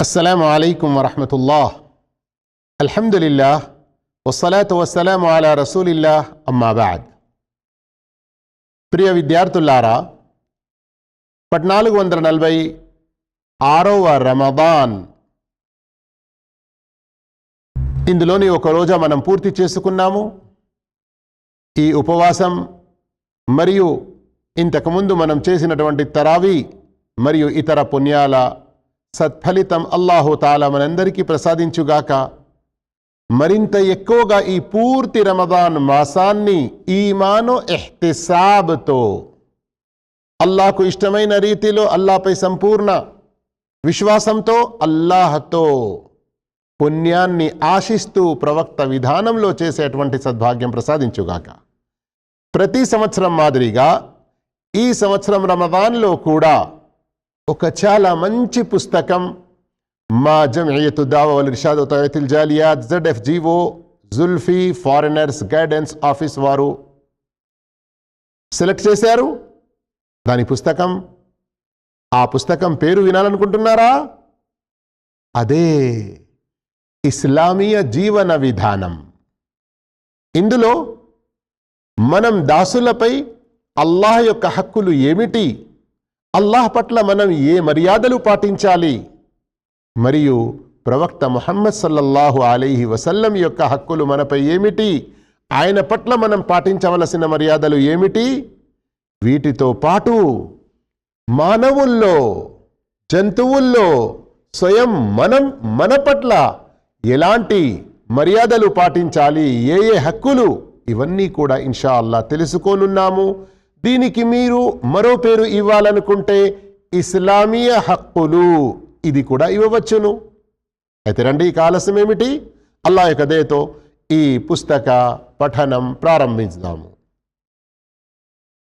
السلام عليكم ورحمة الله الحمد لله والصلاة والسلام على رسول الله أما بعد ప్రియ విద్యార్థులారా పద్నాలుగు వందల నలభై ఆరవ రమదాన్ ఇందులోని ఒక రోజా మనం పూర్తి చేసుకున్నాము ఈ ఉపవాసం మరియు ఇంతకుముందు మనం చేసినటువంటి తరావీ మరియు ఇతర పుణ్యాల సత్ఫలితం అల్లాహు తాలా మనందరికీ ప్రసాదించుగాక. మరింత ఎక్కువగా ఈ పూర్తి రమదాన్ మాసాన్ని ఈమాను ఎహ్తిసాబ్తో. అల్లాహకు ఇష్టమైన రీతిలో అల్లాపై సంపూర్ణ విశ్వాసంతో అల్లాహతో పుణ్యాన్ని ఆశిస్తూ ప్రవక్త విధానంలో చేసేటువంటి సద్భాగ్యం ప్రసాదించుగాక. ప్రతి సంవత్సరం మాదిరిగా ఈ సంవత్సరం రమదాన్లో కూడా ఒక చాలా మంచి పుస్తకం. మా జమియతు దావల్ వల్ ఇర్షాద్ తయతుల్ జాలియాత్ జెడ్ఎఫ్జిఓ జుల్ఫీ ఫారినర్స్ గైడెన్స్ ఆఫీస్ వారు సెలెక్ట్ చేశారు. దాని పుస్తకం ఆ పుస్తకం పేరు వినాలనుకుంటున్నారా? అదే ఇస్లామీయ జీవన విధానం. ఇందులో మనం దాసులపై అల్లాహ్ యొక్క హక్కులు ఏమిటి? అల్లాహ్ పట్ల మనం ఏ మర్యాదలు పాటించాలి? మరియు ప్రవక్త ముహమ్మద్ సల్లల్లాహు అలీహి వసల్లం యొక్క హక్కులు మనపై ఏమిటి? ఆయన పట్ల మనం పాటించవలసిన మర్యాదలు ఏమిటి? వీటితో పాటు మానవుల్లో జంతువుల్లో స్వయం మనం మన పట్ల ఎలాంటి మర్యాదలు పాటించాలి? ఏ ఏ హక్కులు? ఇవన్నీ కూడా ఇన్షా అల్లా తెలుసుకోనున్నాము. దీనికి మీరు మరో పేరు ఇవ్వాలనుకుంటే ఇస్లామీయ హక్కులు. ఇది కూడా ఇవ్వవచ్చును. అయితే రండి ఇక ఆలస్యం ఏమిటి? అల్లా యొక్క దయతో ఈ పుస్తక పఠనం ప్రారంభించుదాము.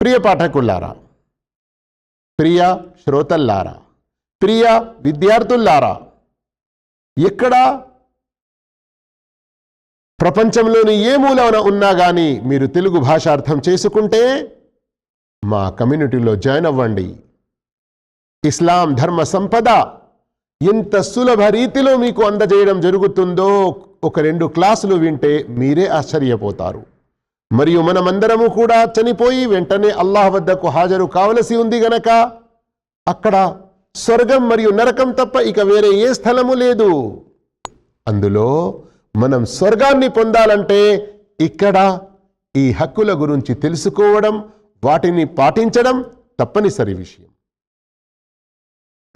ప్రియ పాఠకుల్లారా ప్రియ శ్రోతల్లారా ప్రియ విద్యార్థుల్లారా ఎక్కడ ప్రపంచంలోని ఏ మూలన ఉన్నా కానీ మీరు తెలుగు భాష అర్థం చేసుకుంటే మా కమ్యూనిటీలో జాయిన్ అవ్వండి. ఇస్లాం ధర్మ సంపద ఎంత సులభ రీతిలో మీకు అందజేయడం జరుగుతుందో ఒక రెండు క్లాసులు వింటే మీరే ఆశ్చర్యపోతారు. మరియు మనమందరము కూడా చనిపోయి వెంటనే అల్లాహ్ వద్దకు హాజరు కావలసి ఉంది గనక అక్కడ స్వర్గం మరియు నరకం తప్ప ఇక వేరే ఏ స్థలము లేదు. అందులో మనం స్వర్గాన్ని పొందాలంటే ఇక్కడ ఈ హక్కుల గురించి తెలుసుకోవడం వాటిని పాటించడం తప్పనిసరి విషయం.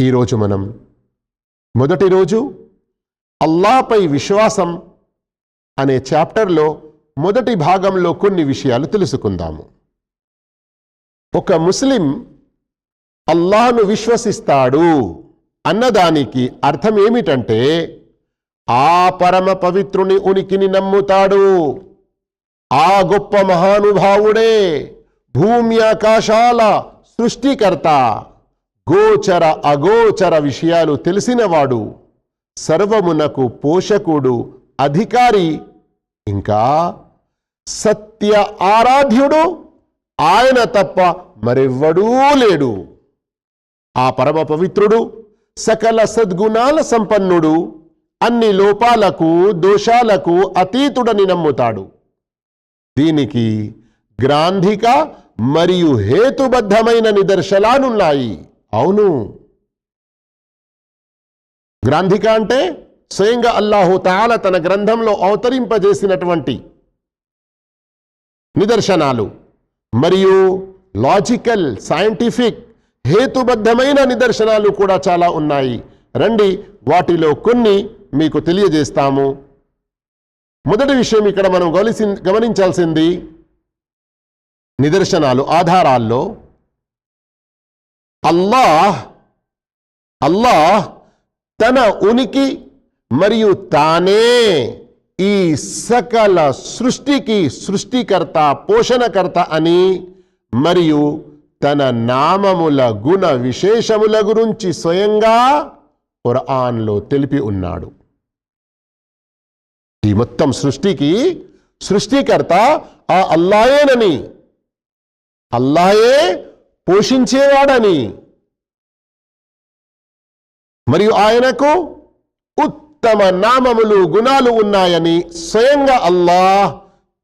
ఈరోజు మనం మొదటి రోజు అల్లాపై విశ్వాసం అనే చాప్టర్లో మొదటి భాగంలో కొన్ని విషయాలు తెలుసుకుందాము. ఒక ముస్లిం అల్లాను విశ్వసిస్తాడు అన్నదానికి అర్థం ఏమిటంటే ఆ పరమ పవిత్రుని ఉనికిని నమ్ముతాడు. ఆ గొప్ప మహానుభావుడే. భూమి ఆకాశాల సృష్టికర్త. గోచర అగోచర విషయాలు తెలిసినవాడు. సర్వమునకు పోషకుడు అధికారి ఇంకా సత్య ఆరాధ్యుడు ఆయన తప్ప మరెవ్వడూ లేడు. ఆ పరమ పవిత్రుడు సకల సద్గుణాల సంపన్నుడు అన్ని లోపాలకు దోషాలకు అతీతుడని నమ్ముతాడు. దీనికి గ్రాంధిక మరియు హేతుబద్ధమైన నిదర్శనాలున్నాయి. అవును. గ్రంథిక అంటే స్వయంగా అల్లాహు తాల తన గ్రంథంలో అవతరింపజేసినటువంటి నిదర్శనాలు. మరియు లాజికల్ సైంటిఫిక్ హేతుబద్ధమైన నిదర్శనాలు కూడా చాలా ఉన్నాయి. రండి వాటిలో కొన్ని మీకు తెలియజేస్తాము. మొదటి విషయం ఇక్కడ మనం గమనించాల్సింది నిదర్శనాలు ఆధారాల్లో అల్లాహ్ అల్లాహ్ తన ఉనికి మరియు తానే ఈ సకల సృష్టికి సృష్టికర్త పోషణకర్త అని మరియు తన నామముల గుణ విశేషముల గురించి స్వయంగా ఖురాన్లో తెలిపి ఉన్నాడు. ఈ మొత్తం సృష్టికి సృష్టికర్త ఆ అల్లాయేనని అల్లాయే పోషించేవాడని మరియు ఆయనకు ఉత్తమ నామములు గుణాలు ఉన్నాయని స్వయంగా అల్లాహ్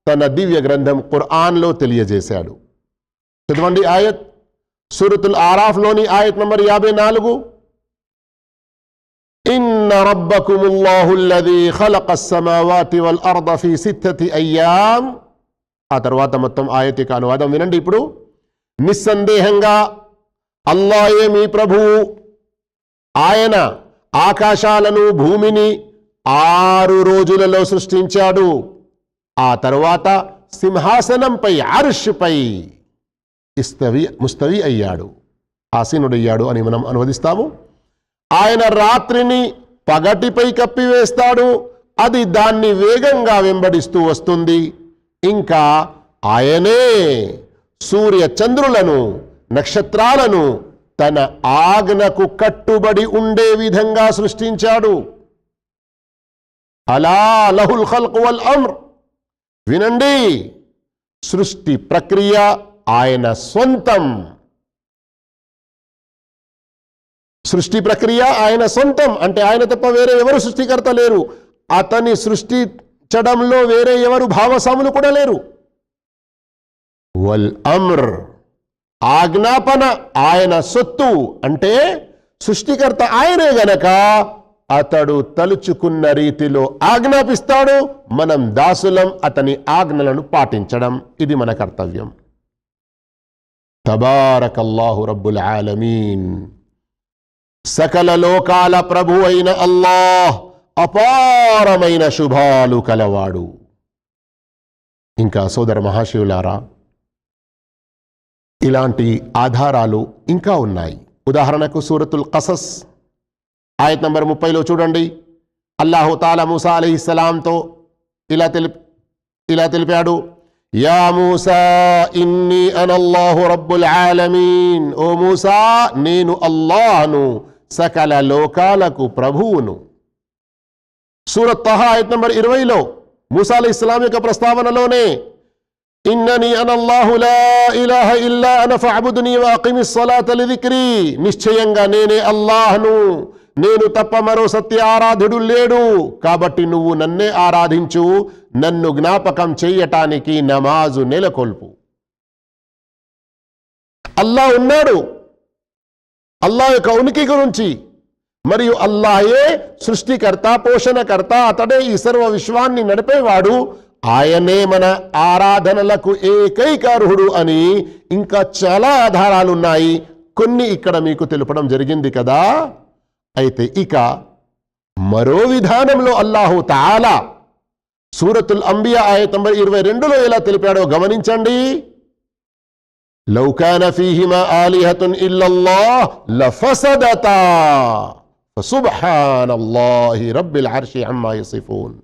తన దివ్య గ్రంథం ఖుర్ఆన్లో తెలియజేశాడు చదవండి ఆయత్ సూరతుల్ ఆరాఫ్లోని ఆయత్ నంబర్ యాభై నాలుగు إن ربكم الله الذي خلق السماوات والأرض في ستة أيام ఆ తర్వాత మొత్తం ఆయత యొక్క అనువాదం వినండి ఇప్పుడు. నిస్సందేహంగా అల్లాయే మీ ప్రభువు ఆయన ఆకాశాలను భూమిని ఆరు రోజులలో సృష్టించాడు. ఆ తరువాత సింహాసనంపై అరుష్పై ఇస్తవి ముస్తవి అయ్యాడు. ఆసీనుడయ్యాడు అని మనం అనువదిస్తాము. ఆయన రాత్రిని పగటిపై కప్పివేస్తాడు. అది దాన్ని వేగంగా వెంబడిస్తూ వస్తుంది. ఇంకా ఆయనే సూర్య చంద్రులను నక్షత్రాలను తన ఆజ్ఞకు కట్టుబడి ఉండే విధంగా సృష్టించాడు. అలా లహుల్ ఖల్క్ వల్ అమ్ర్. వినండి సృష్టి ప్రక్రియ ఆయన సొంతం సృష్టి ప్రక్రియ ఆయన సొంతం అంటే ఆయన తప్ప వేరే ఎవరు సృష్టికర్త లేరు. అతని సృష్టి చడంలో వేరే ఎవరు భాగస్వాములు కూడా లేరు. వల్ అమ్ర్ ఆజ్ఞాపన ఆయన సొత్తు అంటే సృష్టికర్త ఆయనే గనక అతడు తలుచుకున్న రీతిలో ఆజ్ఞాపిస్తాడు మనం దాసులం అతని ఆజ్ఞలను పాటించడం. ఇది మన కర్తవ్యం. తబారకల్లాహు రబ్బుల్ ఆలమీన్. సకల లోకాల ప్రభు అయిన అల్లాహ్ అపారమైన శుభాలు కలవాడు. ఇంకా సోదర మహాశివులారా ఇలాంటి ఆధారాలు ఇంకా ఉన్నాయి. ఉదాహరణకు సూరతుల్ కసస్ ఆయత్ నంబర్ ముప్పైలో చూడండి. అల్లాహు తాలా మూసా అలీహిస్సలాంతో ఇలా తెలిపి ఇలా తెలిపాడు. యా మూసా ఇన్ని అనల్లాహు రబ్బుల్ ఆలమీన్. ఓ మూసా నేను అల్లాహను సకల లోకాలకు ప్రభువును. సూరత్ తహా ఆయత్ నంబర్ ఇరవైలో మూసా అలీ ఇస్లాం యొక్క ప్రస్తావనలోనే ఇన్నని అనల్లాహులా ఇలాహ ఇల్లా అన ఫఅబుదుని వాకిమి స్సలాత నిశ్చయంగా నేనే అల్లాహ్ను నేను తప్ప మరో సత్య ఆరాధుడు లేడు. కాబట్టి నువ్వు నన్నే ఆరాధించు నన్ను జ్ఞాపకం చెయ్యటానికి నమాజు నెలకొల్పు. అల్లా ఉన్నాడు. అల్లా యొక్క ఉనికి గురించి మరియు అల్లాయే సృష్టికర్త పోషణకర్త అతడే ఈ సర్వ విశ్వాన్ని నడిపేవాడు. ఆయనే మన ఆరాధనలకు ఏకైక అర్హుడు అని ఇంకా చాలా ఆధారాలు ఉన్నాయి కొన్ని ఇక్కడ మీకు తెలుపడం జరిగింది కదా. అయితే ఇక మరో విధానంలో అల్లాహు తాలా సూరతుల్ అంబియా ఆయత నంబర్ ఇరవై రెండులో ఎలా తెలిపాడో గమనించండి. లౌకానఫీహిమ ఫీహిమా ఆలిహతున్ ఇల్లల్లా లఫసదతా. ఫసుబ్హానల్లాహి రబ్బిల్ అర్షి అమ్మా యసిఫూన్.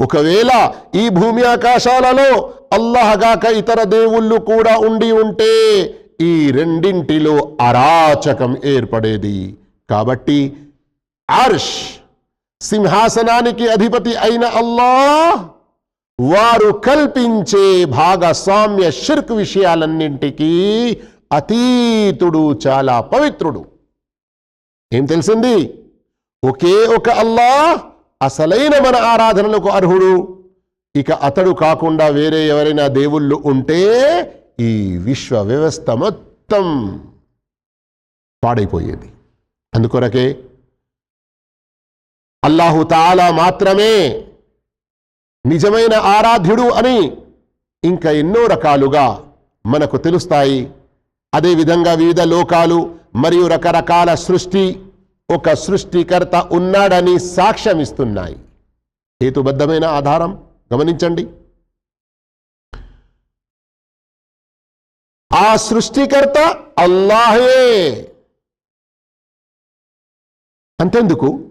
ఒకవేళ ఈ భూమి ఆకాశాలలో అల్లాహగాక ఇతర దేవుళ్ళు కూడా ఉండి ఉంటే ఈ రెండింటిలో అరాచకం ఏర్పడేది. కాబట్టి అర్ష్ సింహాసనానికి అధిపతి అయిన అల్లాహ్ వారు కల్పించే భాగస్వామ్య షిర్క్ విషయాలన్నింటికీ అతీతుడు చాలా పవిత్రుడు. ఏం తెలిసింది? ఒకే ఒక అల్లా అసలైన మన ఆరాధనలకు అర్హుడు. ఇక అతడు కాకుండా వేరే ఎవరైనా దేవుళ్ళు ఉంటే ఈ విశ్వ వ్యవస్థ మొత్తం పాడైపోయేది. అందుకొరకే అల్లాహు తాలా మాత్రమే నిజమైన ఆరాధ్యుడు అని ఇంకా ఎన్నో రకాలుగా మనకు తెలుస్తాయి. అదేవిధంగా వివిధ లోకాలు మరియు రకరకాల సృష్టి ఒక సృష్టికర్త ఉన్నాడని సాక్ష్యమిస్తున్నాయి. హేతుబద్ధమైన ఆధారం గమనించండి. ఆ సృష్టికర్త అల్లాహే. అంతెందుకు?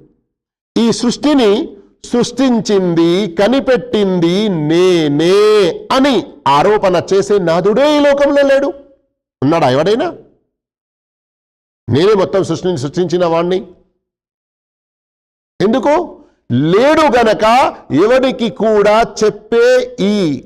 ఈ సృష్టిని సృష్టించింది కనిపెట్టింది నేనే అని ఆరోపణ చేసే నాదుడే ఈ లోకంలో లేడు. ఉన్నాడా ఎవడైనా? నేనే మొత్తం సృష్టిని సృష్టించిన వాణ్ణి. ఎందుకు? లేడు గనక ఎవరికి కూడా చెప్పే ఈ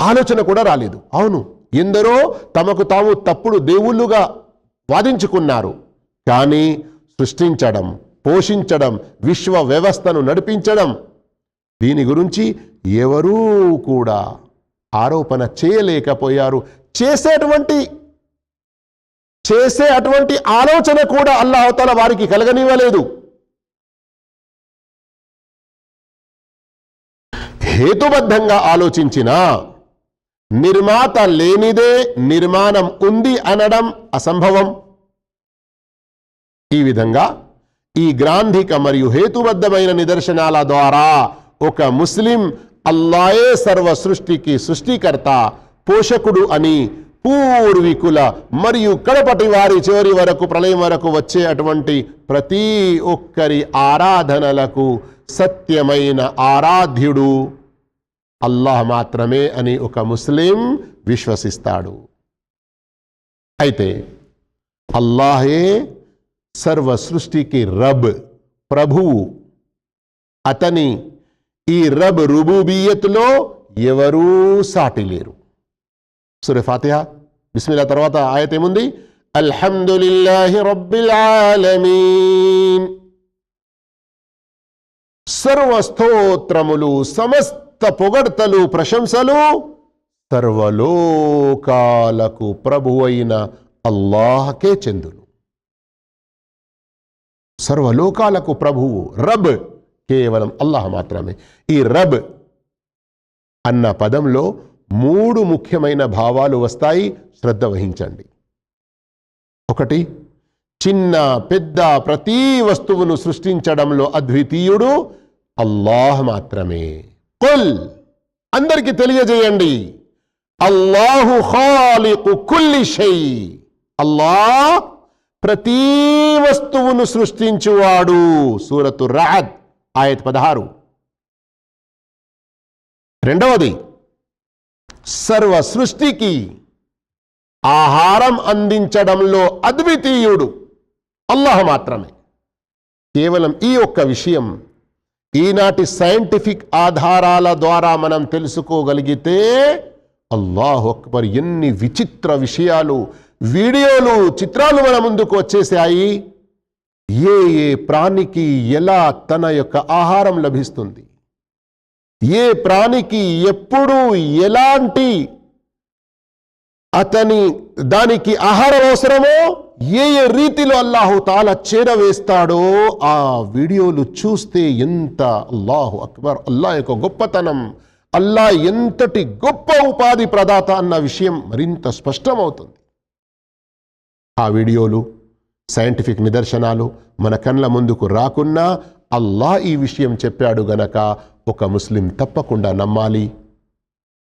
ఆలోచన కూడా రాలేదు. అవును ఎందరో తమకు తాము తప్పుడు దేవుళ్ళుగా వాదించుకున్నారు. కానీ సృష్టించడం పోషించడం విశ్వ వ్యవస్థను నడిపించడం దీని గురించి ఎవరూ కూడా ఆరోపణ చేయలేకపోయారు. చేసేటువంటి చేసే అటువంటి ఆలోచన కూడా అల్లాహతల వారికి కలగనివ్వలేదు. హేతుబద్ధంగా ఆలోచించిన నిర్మాత లేనిదే నిర్మాణం ఉంది అనడం అసంభవం. ఈ విధంగా ఈ గ్రాంధిక మరియు హేతుబద్ధమైన నిదర్శనాల ద్వారా ఒక ముస్లిం అల్లాయే సర్వ సృష్టికి సృష్టికర్త పోషకుడు అని పూర్వీకుల మరియు కడపటి వారి చివరి వరకు ప్రళయం వరకు వచ్చే అటువంటి ప్రతి ఒక్కరి ఆరాధనలకు సత్యమైన ఆరాధ్యుడు అల్లాహ్ మాత్రమే అని ఒక ముస్లిం విశ్వసిస్తాడు. అయితే అల్లాహే సర్వ సృష్టికి రబ్ ప్రభువు. అతని ఈ రబ్ రుబూబియత్లో ఎవరూ సాటిలేరు సురే ఫాతిహా. బిస్మిల్లా. తర్వాత ఆయత ఏముంది? అల్హమ్దులిల్లాహి రబ్బిల్ ఆలమీన్. సర్వస్తోత్రములు సమస్త పొగడ్తలు ప్రశంసలు సర్వలోకాలకు ప్రభు అయిన అల్లాహకే చెందును. సర్వలోకాలకు ప్రభువు రబ్ కేవలం అల్లాహ్ మాత్రమే. ఈ రబ్ అన్న పదంలో మూడు ముఖ్యమైన భావాలు వస్తాయి. శ్రద్ధ వహించండి. ఒకటి చిన్న పెద్ద ప్రతి వస్తువును సృష్టించడంలో అద్వితీయుడు అల్లాహ్ మాత్రమే. కుల్. అందరికీ తెలియజేయండి. అల్లాహు ఖాలికు కుల్లి షై. అల్లాహ్ ప్రతి వస్తువును సృష్టించువాడు. సూరతు రాద్ ఆయత్ పదహారు. రెండవది సర్వ సృష్టికి ఆహారం అందించడంలో అద్వితీయుడు. అల్లాహ్ మాత్రమే. కేవలం ఈ ఒక్క విషయం ఈనాటి సైంటిఫిక్ ఆధారాల ద్వారా మనం తెలుసుకోగలిగితే అల్లాహ్ అక్బర్ ఎన్ని విచిత్ర విషయాలు వీడియోలు చిత్రాలు మన ముందుకు వచ్చేసాయి ఏ ఏ ప్రాణికి ఎలా తన యొక్క ఆహారం లభిస్తుంది? ఏ ప్రాణికి ఎప్పుడు ఎలాంటి అతని దానికి ఆహారం అవసరమో ఏ ఏ రీతిలో అల్లాహు తాల చేరవేస్తాడో ఆ వీడియోలు చూస్తే ఎంత అల్లాహు అక్బర్ అల్లా యొక్క గొప్పతనం అల్లా ఎంతటి గొప్ప ఉపాధి ప్రదాత అన్న విషయం మరింత స్పష్టమవుతుంది. ఆ వీడియోలు సైంటిఫిక్ నిదర్శనాలు మన కళ్ళ ముందుకు రాకున్నా అల్లా ఈ విషయం చెప్పాడు గనక ఒక ముస్లిం తప్పకుండా నమ్మాలి.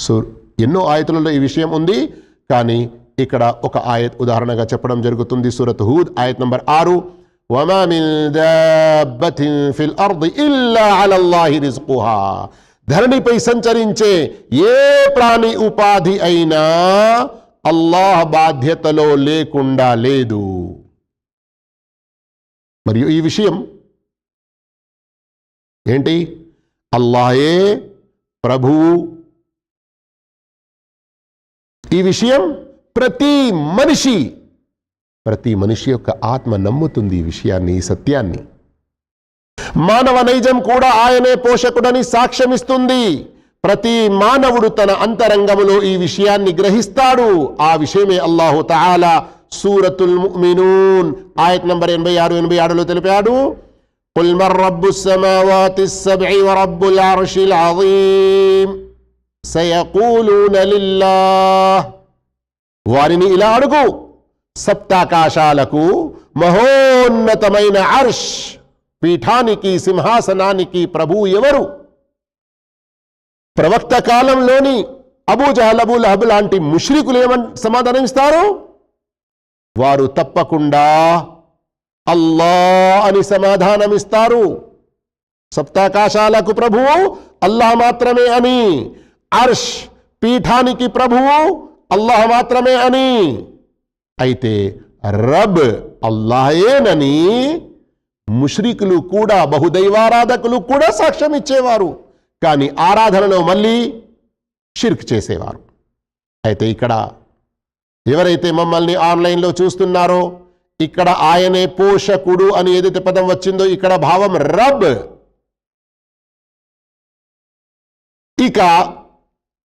సో ఎన్నో ఆయతులలో ఈ విషయం ఉంది. కానీ ఇక్కడ ఒక ఆయత్ ఉదాహరణగా చెప్పడం జరుగుతుంది. సూరత్ హూద్ ఆయత్ నంబర్ ఆరు. ధరణిపై సంచరించే ఏ ప్రాణి ఉపాధి అయినా అల్లాహ్ బాధ్యతలో లేకుండా లేదు. మరియు ఈ విషయం ఏంటి? అల్లాయే ప్రభువు ఈ విషయం ప్రతి మనిషి ప్రతి మనిషి యొక్క ఆత్మ నమ్ముతుంది ఈ విషయాన్ని ఈ సత్యాన్ని. మానవ నైజం కూడా ఆయనే పోషకుడని సాక్ష్యమిస్తుంది ప్రతి మానవుడు తన అంతరంగములో ఈ విషయాన్ని గ్రహిస్తాడు. ఆ విషయమే అల్లాహు తహాలా సూరతుల్ ముమినూన్ ఆయత్ నంబర్ ఎనభై ఆరు ఎనభై ఆరులో తెలిపాడు. قل من رب السماوات السبع ورب العرش العظيم سيقولون لله వారిని ఇలా అడుగు సప్తాకాశాలకు మహోన్నతమైన అర్ష్ పీఠానికి సింహాసనానికి ప్రభువు ఎవరు ప్రవక్త కాలంలోని అబూ జహల్ అబూ లహబ్ లాంటి ముష్రికులు ఏమని సమాధానం ఇస్తారు వారు తప్పకుండా అల్లా అని సమాధానమిస్తారు. సప్తాకాశాలకు ప్రభువు అల్లాహ్ మాత్రమే అని. అర్ష్ పీఠానికి ప్రభువు అల్లాహ్ మాత్రమే అని. అయితే రబ్ అల్లాహేనని ముష్రికులు కూడా బహుదైవారాధకులు కూడా సాక్ష్యం ఇచ్చేవారు. కానీ ఆరాధనలో మళ్ళీ షిర్క్ చేసేవారు. అయితే ఇక్కడ ఎవరైతే మమ్మల్ని ఆన్లైన్లో చూస్తున్నారో ఇక్కడ ఆయనే పోషకుడు అని ఏదైతే పదం వచ్చిందో ఇక్కడ భావం రబ్. ఇక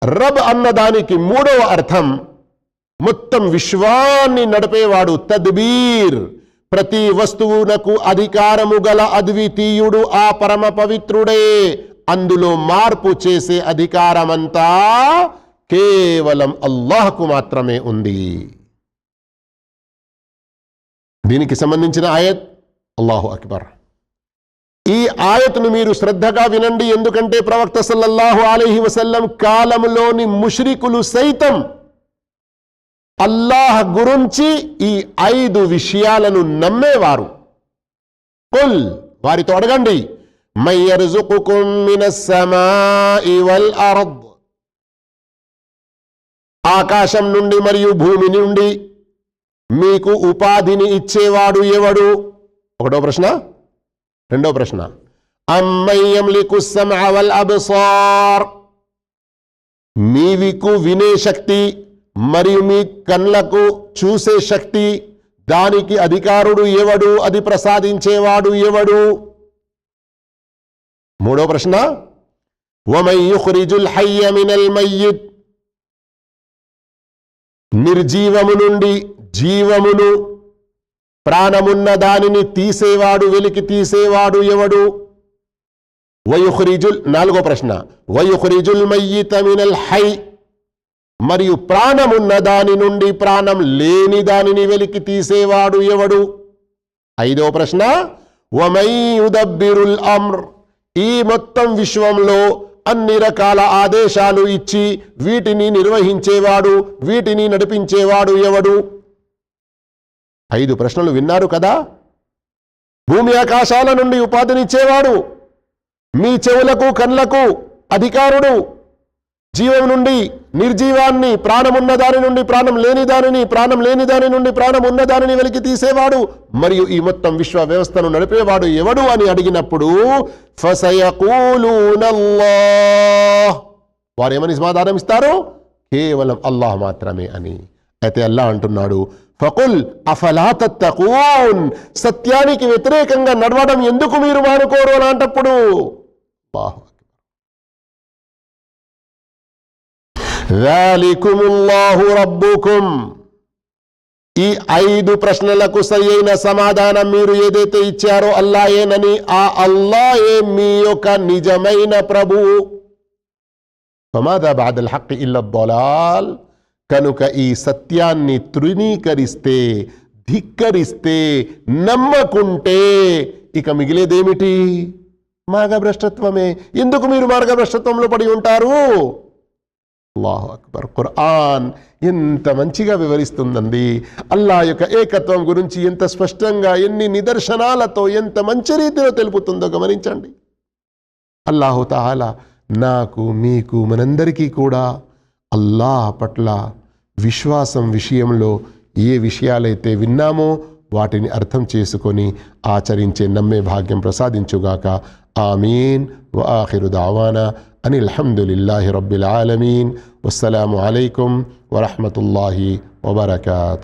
రబ్ అన్నదానికి మూడవ అర్థం మొత్తం విశ్వాన్ని నడిపేవాడు తద్బీర్. ప్రతి వస్తువునకు అధికారము గల అద్వితీయుడు ఆ పరమ పవిత్రుడే. అందులో మార్పు చేసే అధికారమంతా కేవలం అల్లాహకు మాత్రమే ఉంది. దీనికి సంబంధించిన ఆయత్ అల్లాహు అక్బర్. ఈ ఆయత్ను మీరు శ్రద్ధగా వినండి ఎందుకంటే ప్రవక్త సల్లల్లాహు అలీహి వసల్లం కాలంలోని ముష్రికులు సైతం అల్లాహ్ గురించి ఈ ఐదు విషయాలను నమ్మేవారు. కుల్ వారితో అడగండి ఆకాశం నుండి మరియు భూమి నుండి మీకు ఉపాధిని ఇచ్చేవాడు ఎవడు? ఒకటో ప్రశ్న. రెండో ప్రశ్న. అమ్మయ్యం మీవికు వినే శక్తి మరియు మీ కళ్ళకు చూసే శక్తి దానికి అధికారుడు ఎవడు? అది ప్రసాదించేవాడు ఎవడు? మూడో ప్రశ్న. నిర్జీవము నుండి జీవమును ప్రాణమున్న దానిని తీసేవాడు వెలికి తీసేవాడు ఎవడు? వయుఖరిజుల్ నాలుగో ప్రశ్న. వయుఖరిజుల్ మయ్యితమినల్ హై. మరియు ప్రాణమున్న దాని నుండి ప్రాణం లేని దానిని వెలికి తీసేవాడు ఎవడు? ఐదో ప్రశ్న. వమయుదబ్బిరుల్ అమ్ర్. ఈ మొత్తం విశ్వంలో అన్ని రకాల ఆదేశాలు ఇచ్చి వీటిని నిర్వహించేవాడు వీటిని నడిపించేవాడు ఎవడు? ఐదు ప్రశ్నలు విన్నారు కదా? భూమి ఆకాశాల నుండి ఉపాధినిచ్చేవాడు మీ చెవులకు కళ్ళకు అధికారుడు. జీవం నుండి నిర్జీవాన్ని ప్రాణమున్న దాని నుండి ప్రాణం లేని దానిని ప్రాణం లేని దాని నుండి ప్రాణం ఉన్న దానిని వెలికి తీసేవాడు. మరియు ఈ మొత్తం విశ్వ వ్యవస్థను నడిపేవాడు ఎవడు అని అడిగినప్పుడు వారు ఏమని సమాధానం ఇస్తారు కేవలం అల్లాహ్ మాత్రమే అని. అయితే అల్లా అంటున్నాడు ఫకుల్ అఫలాతూన్ సత్యానికి వ్యతిరేకంగా నడవడం ఎందుకు మీరు మానుకోరు? అలాంటప్పుడు ఈ ఐదు ప్రశ్నలకు సరియైన సమాధానం మీరు ఏదైతే ఇచ్చారో అల్లాయేనని ఆ అల్లాయే మీ యొక్క నిజమైన ప్రభు. ఫమాదా బాదల్ హక్ ఇల్ల బొలాల్ కనుక ఈ సత్యాన్ని తృణీకరిస్తే ధిక్కరిస్తే నమ్మకుంటే ఇక మిగిలేదేమిటి? మార్గభ్రష్టత్వమే. ఎందుకు మీరు మార్గభ్రష్టత్వంలో పడి ఉంటారు? అల్లాహు అక్బర్. ఖురాన్ ఎంత మంచిగా వివరిస్తుందండి. అల్లా యొక్క ఏకత్వం గురించి ఎంత స్పష్టంగా ఎన్ని నిదర్శనాలతో ఎంత మంచి రీతిలో తెలుపుతుందో గమనించండి. అల్లాహు తాలా నాకు మీకు మనందరికీ కూడా అల్లాహ్ పట్ల విశ్వాసం విషయంలో ఏ విషయాలైతే విన్నామో వాటిని అర్థం చేసుకొని ఆచరించే నమ్మే భాగ్యం ప్రసాదించుగాక. ఆమీన్. వాఖిరు దావానా. అని అల్హమ్దులిల్లాహి రబ్బిల్ ఆలమీన్. వస్సలాము అలైకుం వరహమతుల్లాహి వబర్కాత్.